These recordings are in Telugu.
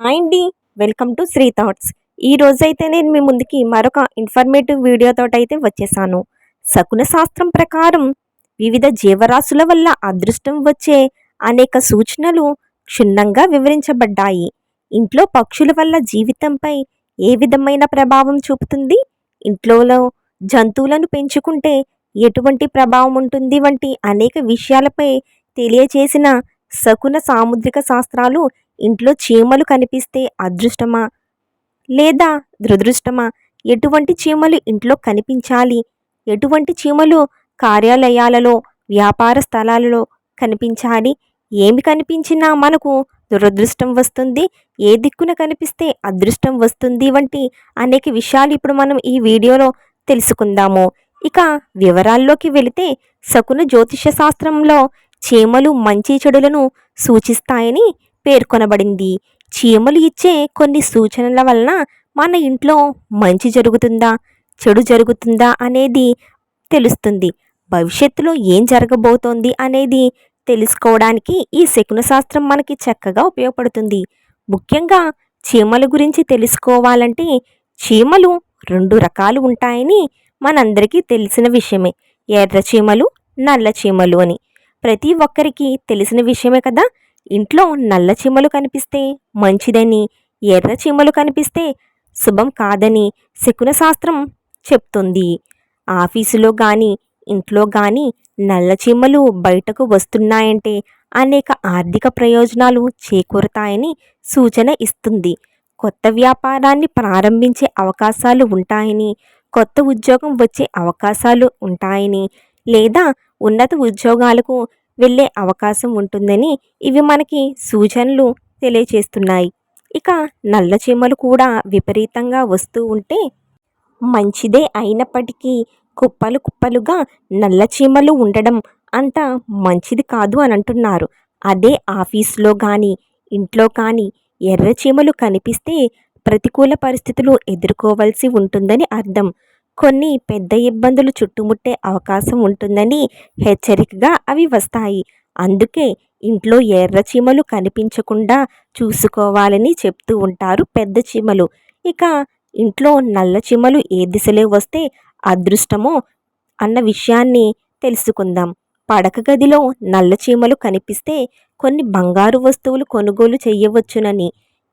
అండి వెల్కమ్ టు శ్రీ థాట్స్ ఈ రోజైతే నేను మీ ముందుకి మరొక ఇన్ఫర్మేటివ్ వీడియోతో అయితే వచ్చేసాను. శకున శాస్త్రం ప్రకారం వివిధ జీవరాశుల వల్ల అదృష్టం వచ్చే అనేక సూచనలు క్షుణ్ణంగా వివరించబడ్డాయి. ఇంట్లో పక్షుల వల్ల జీవితంపై ఏ విధమైన ప్రభావం చూపుతుంది? ఇంట్లో జంతువులను పెంచుకుంటే ఎటువంటి ప్రభావం ఉంటుంది? వంటి అనేక విషయాలపై తెలియచేసిన శకున సాముద్రిక శాస్త్రాలు ఇంట్లో చీమలు కనిపిస్తే అదృష్టమా? లేదా దురదృష్టమా? ఎటువంటి చీమలు ఇంట్లో కనిపించాలి? ఎటువంటి చీమలు కార్యాలయాలలో వ్యాపార స్థలాలలో కనిపించాలి? ఏమి కనిపించినా మనకు దురదృష్టం వస్తుంది ఏ దిక్కున కనిపిస్తే అదృష్టం వస్తుంది వంటి అనేక విషయాలు ఇప్పుడు మనం ఈ వీడియోలో తెలుసుకుందాము. ఇక వివరాల్లోకి వెళితే శకున జ్యోతిష శాస్త్రంలో చీమలు మంచి చెడులను సూచిస్తాయని పేర్కొనబడింది. చీమలు ఇచ్చే కొన్ని సూచనల వలన మన ఇంట్లో మంచి జరుగుతుందా చెడు జరుగుతుందా అనేది తెలుస్తుంది. భవిష్యత్తులో ఏం జరగబోతోంది అనేది తెలుసుకోవడానికి ఈ శకున శాస్త్రం మనకి చక్కగా ఉపయోగపడుతుంది. ముఖ్యంగా చీమల గురించి తెలుసుకోవాలంటే చీమలు రెండు రకాలు ఉంటాయని మనందరికీ తెలిసిన విషయమే. ఎర్ర చీమలు నల్ల చీమలు అని. ప్రతి ఒక్కరికి తెలిసిన విషయమే కదా? ఇంట్లో నల్ల చీమలు కనిపిస్తే మంచిదని ఎర్ర చీమలు కనిపిస్తే శుభం కాదని శకున శాస్త్రం చెప్తుంది. ఆఫీసులో కానీ ఇంట్లో కానీ నల్ల చీమలు బయటకు వస్తున్నాయంటే అనేక ఆర్థిక ప్రయోజనాలు చేకూరుతాయని సూచన ఇస్తుంది. కొత్త వ్యాపారాన్ని ప్రారంభించే అవకాశాలు ఉంటాయని కొత్త ఉద్యోగం వచ్చే అవకాశాలు ఉంటాయని లేదా ఉన్నత ఉద్యోగాలకు వెళ్ళే అవకాశం ఉంటుందని ఇవి మనకి సూచనలు తెలియచేస్తున్నాయి. ఇక నల్ల చీమలు కూడా విపరీతంగా వస్తూ ఉంటే మంచిదే అయినప్పటికీ కుప్పలు కుప్పలుగా నల్ల చీమలు ఉండడం అంత మంచిది కాదు అని అంటున్నారు. అదే ఆఫీస్లో కానీ ఇంట్లో కానీ ఎర్ర చీమలు కనిపిస్తే ప్రతికూల పరిస్థితులు ఎదుర్కోవలసి ఉంటుందని అర్థం. కొన్ని పెద్ద ఇబ్బందులు చుట్టుముట్టే అవకాశం ఉంటుందని హెచ్చరికగా అవి వస్తాయి. అందుకే ఇంట్లో ఎర్ర చీమలు కనిపించకుండా చూసుకోవాలని చెప్తూ ఉంటారు పెద్ద చీమలు. ఇక ఇంట్లో నల్ల చీమలు ఏ దిశలో వస్తే అదృష్టమో అన్న విషయాన్ని తెలుసుకుందాం. పడక గదిలో నల్ల చీమలు కనిపిస్తే కొన్ని బంగారు వస్తువులు కొనుగోలు చేయవచ్చునని.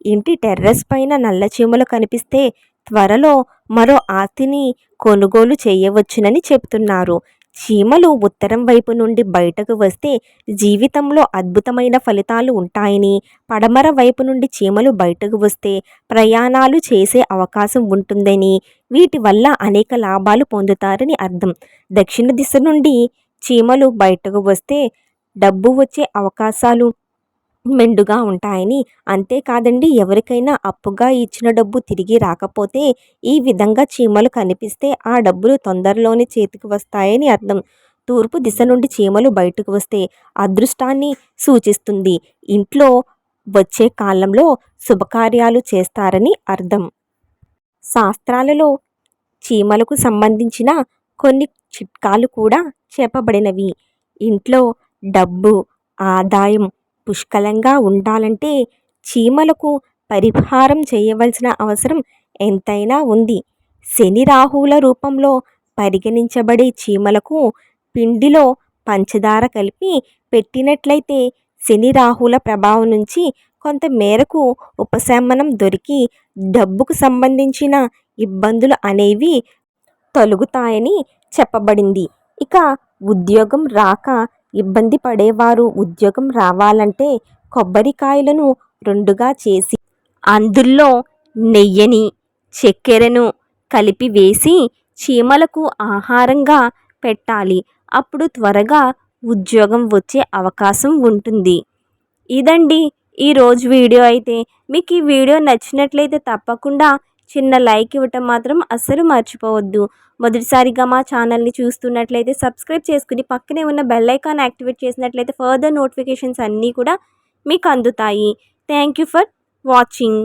ఇంటి టెర్రస్ పైన నల్ల చీమలు కనిపిస్తే త్వరలో మరో ఆస్తిని కొనుగోలు చేయవచ్చునని చెప్తున్నారు. చీమలు ఉత్తరం వైపు నుండి బయటకు వస్తే జీవితంలో అద్భుతమైన ఫలితాలు ఉంటాయని పడమర వైపు నుండి చీమలు బయటకు వస్తే ప్రయాణాలు చేసే అవకాశం ఉంటుందని వీటి వల్ల అనేక లాభాలు పొందుతారని అర్థం. దక్షిణ దిశ నుండి చీమలు బయటకు వస్తే డబ్బు వచ్చే అవకాశాలు మెండుగా ఉంటాయని. అంతేకాదండి ఎవరికైనా అప్పుగా ఇచ్చిన డబ్బు తిరిగి రాకపోతే ఈ విధంగా చీమలు కనిపిస్తే ఆ డబ్బులు తొందరలోనే చేతికి వస్తాయని అర్థం. తూర్పు దిశ నుండి చీమలు బయటకు వస్తే అదృష్టాన్ని సూచిస్తుంది. ఇంట్లో వచ్చే కాలంలో శుభకార్యాలు చేస్తారని అర్థం. శాస్త్రాలలో చీమలకు సంబంధించిన కొన్ని చిట్కాలు కూడా చెప్పబడినవి. ఇంట్లో డబ్బు ఆదాయం పుష్కలంగా ఉండాలంటే చీమలకు పరిహారం చేయవలసిన అవసరం ఎంతైనా ఉంది. శని రాహువుల రూపంలో పరిగణించబడే చీమలకు పిండిలో పంచదార కలిపి పెట్టినట్లయితే శని రాహుల ప్రభావం నుంచి కొంత మేరకు ఉపశమనం దొరికి డబ్బుకు సంబంధించిన ఇబ్బందులు అనేవి తొలగుతాయని చెప్పబడింది. ఇక ఉద్యోగం రాక ఇబ్బంది పడేవారు. ఉద్యోగం రావాలంటే కొబ్బరికాయలను రెండుగా చేసి అందులో నెయ్యిని చక్కెరను కలిపి వేసి చీమలకు ఆహారంగా పెట్టాలి. అప్పుడు త్వరగా ఉద్యోగం వచ్చే అవకాశం ఉంటుంది. ఇదండి ఈరోజు వీడియో. అయితే మీకు ఈ వీడియో నచ్చినట్లయితే తప్పకుండా చిన్న లైక్ ఇవ్వటం మాత్రం అస్సలు మర్చిపోవద్దు. మొదటిసారిగా మా ఛానల్ని చూస్తున్నట్లయితే సబ్స్క్రైబ్ చేసుకుని పక్కనే ఉన్న బెల్ ఐకాన్ యాక్టివేట్ చేసినట్లయితే ఫర్దర్ నోటిఫికేషన్స్ అన్నీ కూడా మీకు అందుతాయి. Thank you for watching.